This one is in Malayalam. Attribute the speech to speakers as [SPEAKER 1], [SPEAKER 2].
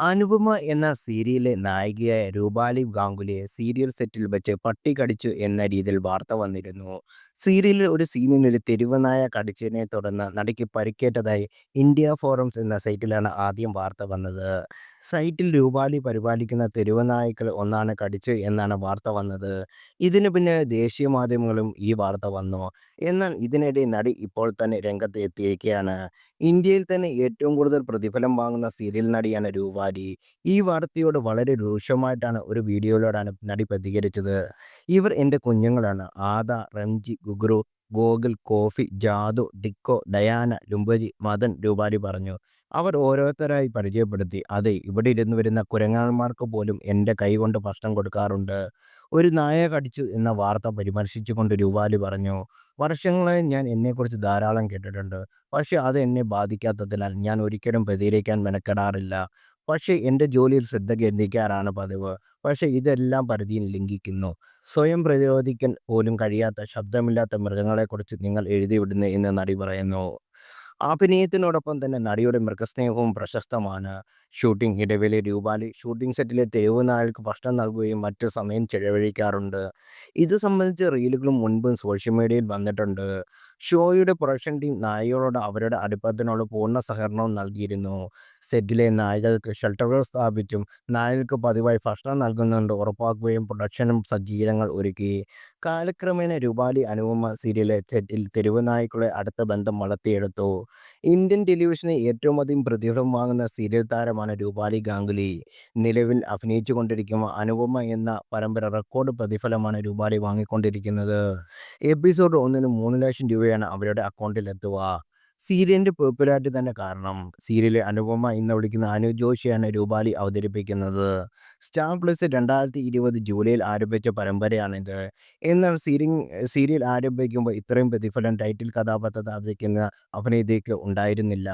[SPEAKER 1] അനുപമ എന്ന സീരിയലിലെ നായികയായ രൂപാലി ഗാംഗുലിയെ സീരിയൽ സെറ്റിൽ വെച്ച് പട്ടി കടിച്ചു എന്ന രീതിയിൽ വാർത്ത വന്നിരുന്നു. സീരിയലിൽ ഒരു സീനിൽ ഒരു തെരുവനായ കടിച്ചതിനെ തുടർന്ന് നടിക്ക് പരിക്കേറ്റതായി ഇന്ത്യ ഫോറംസ് എന്ന സൈറ്റിലാണ് ആദ്യം വാർത്ത വന്നത്. സൈറ്റിൽ രൂപാലി പരിപാലിക്കുന്ന തെരുവനായ്ക്കൾ ഒന്നാണ് കടിച്ച് എന്നാണ് വാർത്ത വന്നത്. ഇതിനു പിന്നെ ദേശീയ മാധ്യമങ്ങളും ഈ വാർത്ത വന്നു. എന്നാൽ ഇതിനിടെ നടി ഇപ്പോൾ തന്നെ രംഗത്ത് എത്തിയിരിക്കുകയാണ്. ഇന്ത്യയിൽ തന്നെ ഏറ്റവും കൂടുതൽ പ്രതിഫലം വാങ്ങുന്ന സീരിയൽ നടിയാണ് രൂപാലി. ഈ വാർത്തയോട് വളരെ രൂക്ഷമായിട്ടാണ് ഒരു വീഡിയോയിലൂടെയാണ് നടി പ്രതികരിച്ചത്. "ഇവർ എന്റെ കുഞ്ഞുങ്ങളാണ്. ആദ, റംജി, ഗുഗ്രു, ഗോകുൽ, കോഫി, ജാദു, ഡിക്കോ, ഡയാന, ലുംബരി, മദൻ" രൂപാലി പറഞ്ഞു. അവർ ഓരോരുത്തരായി പരിചയപ്പെടുത്തി. "അതെ, ഇവിടെ ഇരുന്ന് വരുന്ന കുരങ്ങന്മാർക്ക് പോലും എന്റെ കൈകൊണ്ട് ഭക്ഷണം കൊടുക്കാറുണ്ട്. ഒരു നായ കടിച്ചു എന്ന വാർത്ത പരാമർശിച്ചുകൊണ്ട് രൂപാലി പറഞ്ഞു. "വർഷങ്ങളായി ഞാൻ എന്നെക്കുറിച്ച് ധാരാളം കേട്ടിട്ടുണ്ട്. പക്ഷേ അത് എന്നെ ബാധിക്കാത്തതിനാൽ ഞാൻ ഒരിക്കലും പ്രതികരിക്കാൻ മെനക്കെടാറില്ല. പക്ഷേ എന്റെ ജോലിയിൽ ശ്രദ്ധ കേന്ദ്രീകരിക്കാറാണ് പതിവ്. പക്ഷേ ഇതെല്ലാം പരിധിയിൽ ലംഘിക്കുന്നു. സ്വയം പ്രതിരോധിക്കാൻ പോലും കഴിയാത്ത ശബ്ദമില്ലാത്ത മൃഗങ്ങളെക്കുറിച്ച് നിങ്ങൾ എഴുതിവിടുന്നു" എന്ന് നടി പറയുന്നു. അഭിനയത്തിനോടൊപ്പം തന്നെ നടിയുടെ മൃഗസ്നേഹവും പ്രശസ്തമാണ്. ഷൂട്ടിംഗ് ഇടവേള രൂപാലി ഷൂട്ടിംഗ് സെറ്റിലെ തെരുവ് നായകൾക്ക് ഭക്ഷണം നൽകുകയും മറ്റും സമയം ചെലവഴിക്കാറുണ്ട്. ഇത് സംബന്ധിച്ച് റീലുകളും മുൻപും സോഷ്യൽ മീഡിയയിൽ വന്നിട്ടുണ്ട്. ഷോയുടെ പ്രൊഡക്ഷൻ ടീം നായികയോട് അവരുടെ അടുപ്പത്തിനോട് പൂർണ സഹകരണവും നൽകിയിരുന്നു. സെറ്റിലെ നായകൾക്ക് ഷെൽട്ടറുകൾ സ്ഥാപിച്ചും നായകൾക്ക് പതിവായി ഭക്ഷണം നൽകുന്നുണ്ട് ഉറപ്പാക്കുകയും പ്രൊഡക്ഷനും സജ്ജീകരണങ്ങൾ ഒരുക്കി. കാലക്രമേണ രൂപാലി അനുപമ സീരിയലിലെ സെറ്റിൽ തെരുവ് നായ്ക്കളുടെ അടുത്ത ബന്ധം വളർത്തിയെടുത്തു. ഇന്ത്യൻ ടെലിവിഷനിൽ ഏറ്റവുമധികം പ്രതിഫലം വാങ്ങുന്ന സീരിയൽ താരമാണ് രൂപാലി ഗാംഗുലി. നിലവിൽ അഭിനയിച്ചു കൊണ്ടിരിക്കുന്ന അനുപമ എന്ന പരമ്പര റെക്കോർഡ് പ്രതിഫലമാണ് രൂപാലി വാങ്ങിക്കൊണ്ടിരിക്കുന്നത്. എപ്പിസോഡ് ഒന്നിന് മൂന്ന് ലക്ഷം രൂപയാണ് അവരുടെ അക്കൗണ്ടിലെത്തുക. സീരിയലിന്റെ പോപ്പുലാരിറ്റി തന്നെ കാരണം. സീരിയൽ അനുപമ എന്ന് വിളിക്കുന്ന അനു ജോഷിയാണ് രൂപാലി അവതരിപ്പിക്കുന്നത്. സ്റ്റാർ പ്ലസ് രണ്ടായിരത്തി ഇരുപത് ജൂലൈയിൽ ആരംഭിച്ച പരമ്പരയാണിത്. എന്നാൽ സീരിയൽ ആരംഭിക്കുമ്പോൾ ഇത്രയും പ്രതിഫലം ടൈറ്റിൽ കഥാപാത്രത്തെ അവതരിക്കുന്ന അഭിനേതയ്ക്ക് ഉണ്ടായിരുന്നില്ല.